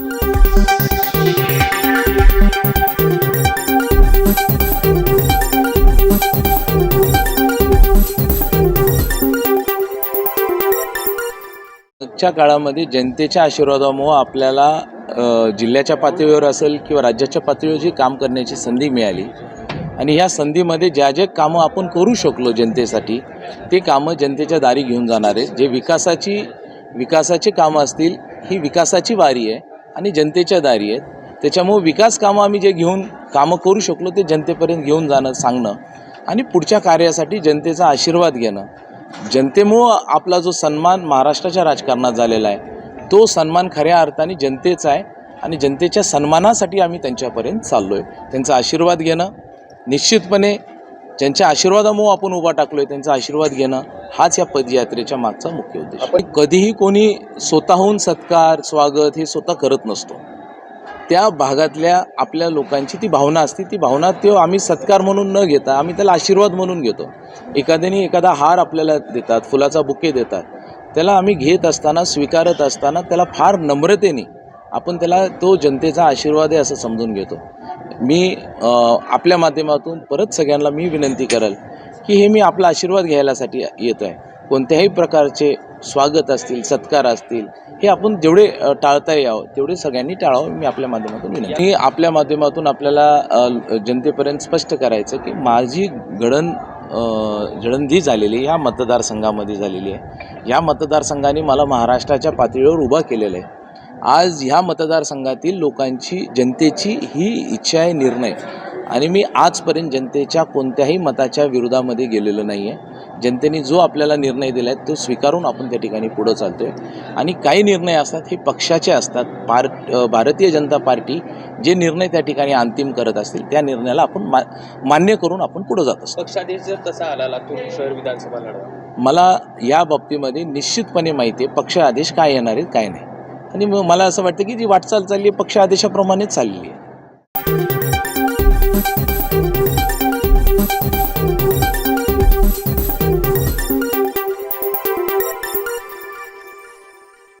आजच्या काळामध्ये जनतेच्या आशीर्वादामुळं आपल्याला जिल्ह्याच्या पातळीवर असेल किंवा राज्याच्या पातळीवर जी काम करण्याची संधी मिळाली आणि ह्या संधीमध्ये ज्या ज्या कामं आपण करू शकलो जनतेसाठी ते कामं जनतेच्या दारी घेऊन जाणार आहे जे विकासाची विकासाची कामं असतील ही विकासाची वारी आहे. आणि जनतेच्या दारी आहेत. त्याच्यामुळं विकास कामं आम्ही जे घेऊन कामं करू शकलो ते जनतेपर्यंत घेऊन जाणं सांगणं आणि पुढच्या कार्यासाठी जनतेचा आशीर्वाद घेणं. जनतेमुळं आपला जो सन्मान महाराष्ट्राच्या राजकारणात झालेला आहे तो सन्मान खऱ्या अर्थाने जनतेचा आहे आणि जनतेच्या सन्मानासाठी आम्ही त्यांच्यापर्यंत चाललो आहे त्यांचा आशीर्वाद घेणं निश्चितपणे ज्यांच्या आशीर्वादामुळं आपण उभा टाकलो आहे त्यांचा आशीर्वाद घेणं हाच या पदयात्रेच्या मागचा मुख्य उद्देश. आहे. कधीही कोणी स्वतःहून सत्कार स्वागत हे स्वतः करत नसतो. त्या भागातल्या आपल्या लोकांची ती भावना असते. ती भावना तो आम्ही सत्कार म्हणून न घेता आम्ही त्याला आशीर्वाद म्हणून घेतो. एखाद्याने एखादा हार आपल्याला देतात फुलाचा बुके देतात. त्याला आम्ही घेत असताना स्वीकारत असताना त्याला फार नम्रतेने आपण त्याला तो जनतेचा आशीर्वाद आहे असं समजून घेतो. मी आपल्या माध्यमातून परत सगळ्यांना मी विनंती करेल की हे मी आपला आशीर्वाद घ्यायलासाठी येतो आहे कोणत्याही प्रकारचे स्वागत असतील सत्कार असतील हे आपण जेवढे टाळता यावं तेवढे सगळ्यांनी टाळावं मी आपल्या माध्यमातून विनंती मी आपल्या माध्यमातून आपल्याला जनतेपर्यंत स्पष्ट करायचं की माझी घडण अ, झालेली ह्या मतदारसंघामध्ये झालेली आहे. या मतदारसंघाने मला महाराष्ट्राच्या पातळीवर उभा केलेलं आहे. आज ह्या मतदारसंघातील लोकांची जनतेची ही इच्छा आहे निर्णय. आणि मी आजपर्यंत जनतेच्या कोणत्याही मताच्या विरोधामध्ये गेलेलो नाही आहे जनतेने जो आपल्याला निर्णय दिला आहे तो स्वीकारून आपण त्या ठिकाणी पुढं चालतो आहे आणि काही निर्णय असतात हे पक्षाचे असतात. पार भारतीय जनता पार्टी जे निर्णय त्या ठिकाणी अंतिम करत असतील त्या निर्णयाला आपण मा मान्य करून आपण पुढं जात असतो. पक्षादेश जर तसा आला लातूर शहर विधानसभा लढवा. मला या बाबतीमध्ये निश्चितपणे माहिती आहे पक्ष आदेश काय येणार आहेत काय नाही. आणि मग मला असं वाटतं की जी वाटचाल चालली आहे पक्ष आदेशाप्रमाणेच चाललेली आहे. Thank you.